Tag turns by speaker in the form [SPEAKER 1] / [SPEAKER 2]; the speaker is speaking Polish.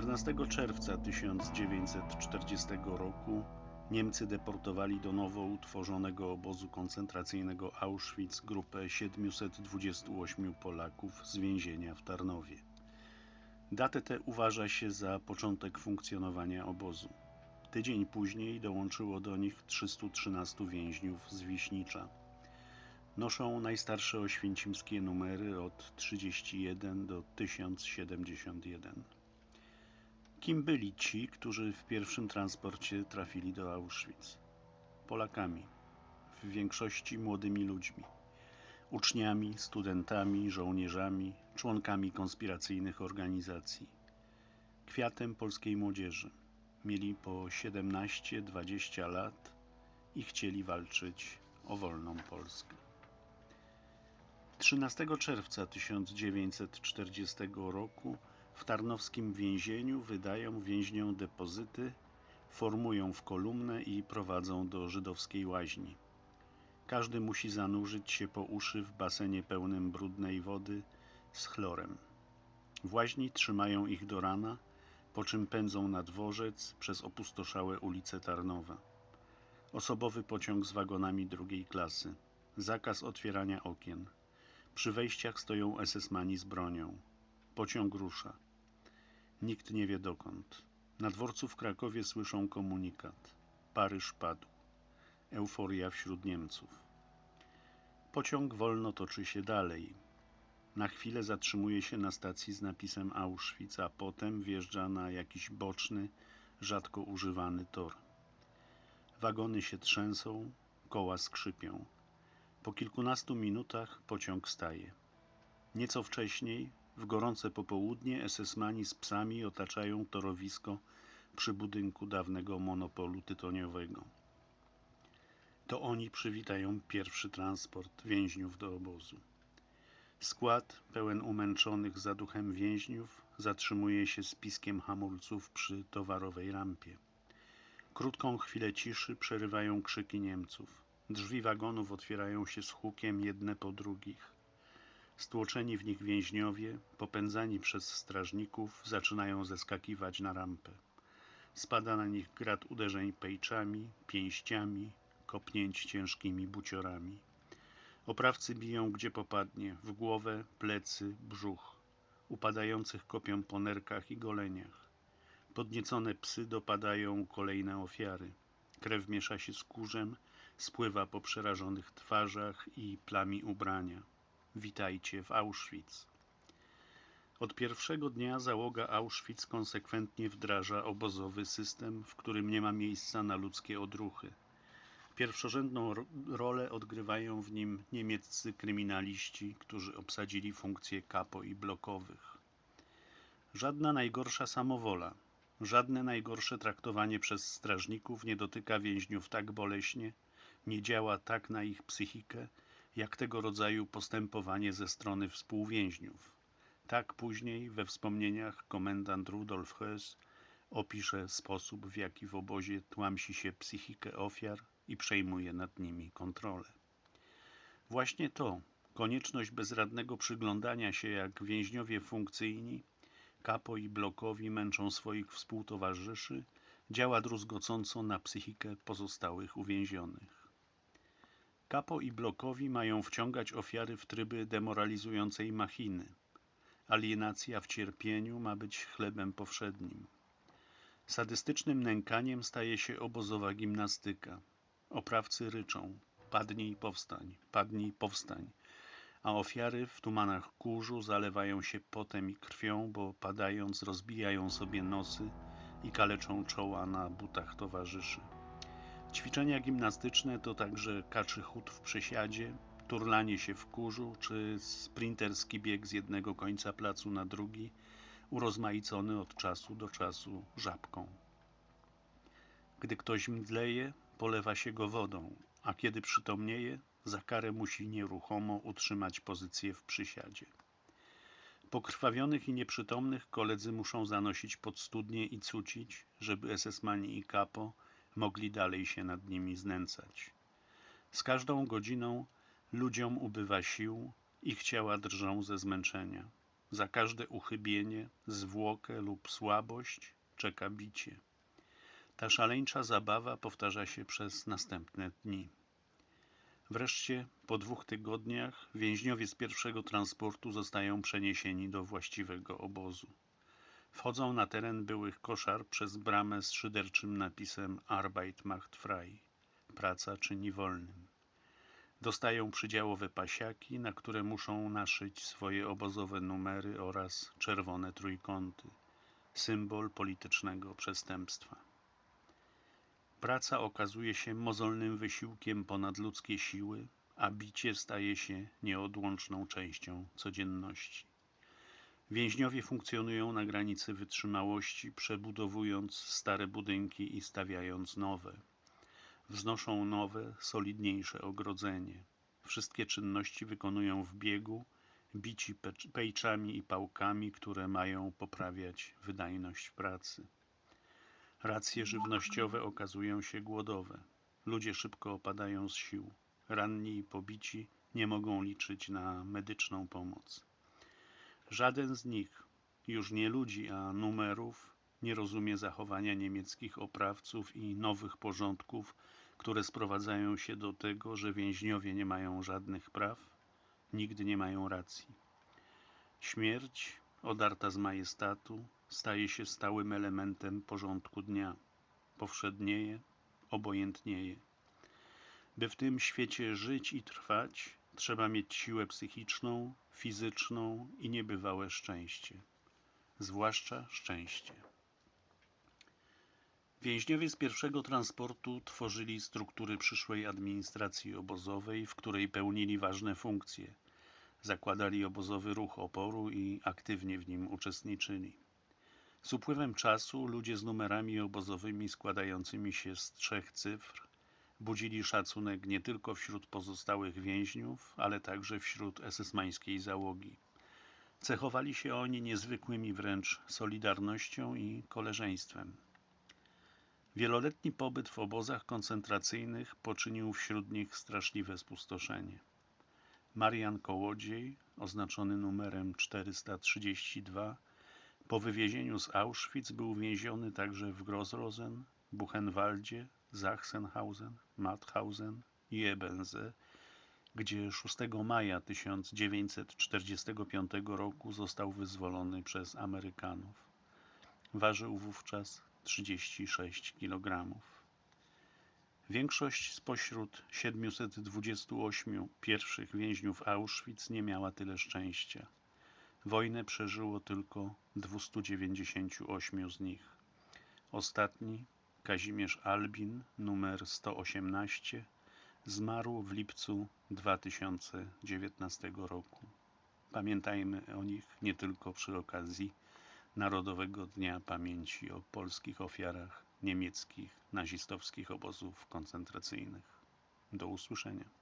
[SPEAKER 1] 14 czerwca 1940 roku Niemcy deportowali do nowo utworzonego obozu koncentracyjnego Auschwitz grupę 728 Polaków z więzienia w Tarnowie. Datę tę uważa się za początek funkcjonowania obozu. Tydzień później dołączyło do nich 313 więźniów z Wiśnicza. Noszą najstarsze oświęcimskie numery od 31 do 1071. Kim byli ci, którzy w pierwszym transporcie trafili do Auschwitz? Polakami, w większości młodymi ludźmi, uczniami, studentami, żołnierzami, członkami konspiracyjnych organizacji. Kwiatem polskiej młodzieży. Mieli po 17-20 lat i chcieli walczyć o wolną Polskę. 13 czerwca 1940 roku w tarnowskim więzieniu wydają więźniom depozyty, formują w kolumnę i prowadzą do żydowskiej łaźni. Każdy musi zanurzyć się po uszy w basenie pełnym brudnej wody z chlorem. W łaźni trzymają ich do rana, po czym pędzą na dworzec przez opustoszałe ulice Tarnowa. Osobowy pociąg z wagonami drugiej klasy. Zakaz otwierania okien. Przy wejściach stoją esesmani z bronią. Pociąg rusza. Nikt nie wie dokąd. Na dworcu w Krakowie słyszą komunikat. Paryż padł. Euforia wśród Niemców. Pociąg wolno toczy się dalej. Na chwilę zatrzymuje się na stacji z napisem Auschwitz, a potem wjeżdża na jakiś boczny, rzadko używany tor. Wagony się trzęsą, koła skrzypią. Po kilkunastu minutach pociąg staje. Nieco wcześniej w gorące popołudnie esesmani z psami otaczają torowisko przy budynku dawnego monopolu tytoniowego. To oni przywitają pierwszy transport więźniów do obozu. Skład, pełen umęczonych zaduchem więźniów, zatrzymuje się z piskiem hamulców przy towarowej rampie. Krótką chwilę ciszy przerywają krzyki Niemców. Drzwi wagonów otwierają się z hukiem jedne po drugich. Stłoczeni w nich więźniowie, popędzani przez strażników, zaczynają zeskakiwać na rampę. Spada na nich grad uderzeń pejczami, pięściami, kopnięć ciężkimi buciorami. Oprawcy biją gdzie popadnie, w głowę, plecy, brzuch. Upadających kopią po nerkach i goleniach. Podniecone psy dopadają kolejne ofiary. Krew miesza się z kurzem, spływa po przerażonych twarzach i plami ubrania. Witajcie w Auschwitz. Od pierwszego dnia załoga Auschwitz konsekwentnie wdraża obozowy system, w którym nie ma miejsca na ludzkie odruchy. Pierwszorzędną rolę odgrywają w nim niemieccy kryminaliści, którzy obsadzili funkcje kapo i blokowych. Żadna najgorsza samowola, żadne najgorsze traktowanie przez strażników nie dotyka więźniów tak boleśnie, nie działa tak na ich psychikę, jak tego rodzaju postępowanie ze strony współwięźniów. Tak później we wspomnieniach komendant Rudolf Höss opisze sposób, w jaki w obozie tłamsi się psychikę ofiar i przejmuje nad nimi kontrolę. Właśnie to, konieczność bezradnego przyglądania się, jak więźniowie funkcyjni, kapo i blokowi męczą swoich współtowarzyszy, działa druzgocąco na psychikę pozostałych uwięzionych. Kapo i blokowi mają wciągać ofiary w tryby demoralizującej machiny. Alienacja w cierpieniu ma być chlebem powszednim. Sadystycznym nękaniem staje się obozowa gimnastyka. Oprawcy ryczą, padnij powstań, padnij powstań, a ofiary w tumanach kurzu zalewają się potem i krwią, bo padając rozbijają sobie nosy i kaleczą czoła na butach towarzyszy. Ćwiczenia gimnastyczne to także kaczy chód w przesiadzie, turlanie się w kurzu czy sprinterski bieg z jednego końca placu na drugi, urozmaicony od czasu do czasu żabką. Gdy ktoś mdleje, polewa się go wodą, a kiedy przytomnieje, za karę musi nieruchomo utrzymać pozycję w przysiadzie. Pokrwawionych i nieprzytomnych koledzy muszą zanosić pod studnie i cucić, żeby SS-mani i kapo mogli dalej się nad nimi znęcać. Z każdą godziną ludziom ubywa sił, ich ciała drżą ze zmęczenia. Za każde uchybienie, zwłokę lub słabość czeka bicie. Ta szaleńcza zabawa powtarza się przez następne dni. Wreszcie po dwóch tygodniach więźniowie z pierwszego transportu zostają przeniesieni do właściwego obozu. Wchodzą na teren byłych koszar przez bramę z szyderczym napisem Arbeit macht frei. Praca czyni wolnym. Dostają przydziałowe pasiaki, na które muszą naszyć swoje obozowe numery oraz czerwone trójkąty, symbol politycznego przestępstwa. Praca okazuje się mozolnym wysiłkiem ponad ludzkie siły, a bicie staje się nieodłączną częścią codzienności. Więźniowie funkcjonują na granicy wytrzymałości, przebudowując stare budynki i stawiając nowe. Wznoszą nowe, solidniejsze ogrodzenie. Wszystkie czynności wykonują w biegu, bici pejczami i pałkami, które mają poprawiać wydajność pracy. Racje żywnościowe okazują się głodowe. Ludzie szybko opadają z sił. Ranni i pobici nie mogą liczyć na medyczną pomoc. Żaden z nich, już nie ludzi, a numerów, nie rozumie zachowania niemieckich oprawców i nowych porządków, które sprowadzają się do tego, że więźniowie nie mają żadnych praw, nigdy nie mają racji. Śmierć, odarta z majestatu, staje się stałym elementem porządku dnia. Powszednieje, obojętnieje. By w tym świecie żyć i trwać, trzeba mieć siłę psychiczną, fizyczną i niebywałe szczęście. Zwłaszcza szczęście. Więźniowie z pierwszego transportu tworzyli struktury przyszłej administracji obozowej, w której pełnili ważne funkcje. Zakładali obozowy ruch oporu i aktywnie w nim uczestniczyli. Z upływem czasu ludzie z numerami obozowymi składającymi się z trzech cyfr budzili szacunek nie tylko wśród pozostałych więźniów, ale także wśród esesmańskiej załogi. Cechowali się oni niezwykłymi wręcz solidarnością i koleżeństwem. Wieloletni pobyt w obozach koncentracyjnych poczynił wśród nich straszliwe spustoszenie. Marian Kołodziej, oznaczony numerem 432, po wywiezieniu z Auschwitz był więziony także w Grossrosen, Buchenwaldzie, Sachsenhausen, Mauthausen i Ebenze, gdzie 6 maja 1945 roku został wyzwolony przez Amerykanów. Ważył wówczas 36 kg. Większość spośród 728 pierwszych więźniów Auschwitz nie miała tyle szczęścia. Wojnę przeżyło tylko 298 z nich. Ostatni, Kazimierz Albin, numer 118, zmarł w lipcu 2019 roku. Pamiętajmy o nich nie tylko przy okazji Narodowego Dnia Pamięci o polskich ofiarach niemieckich nazistowskich obozów koncentracyjnych. Do usłyszenia.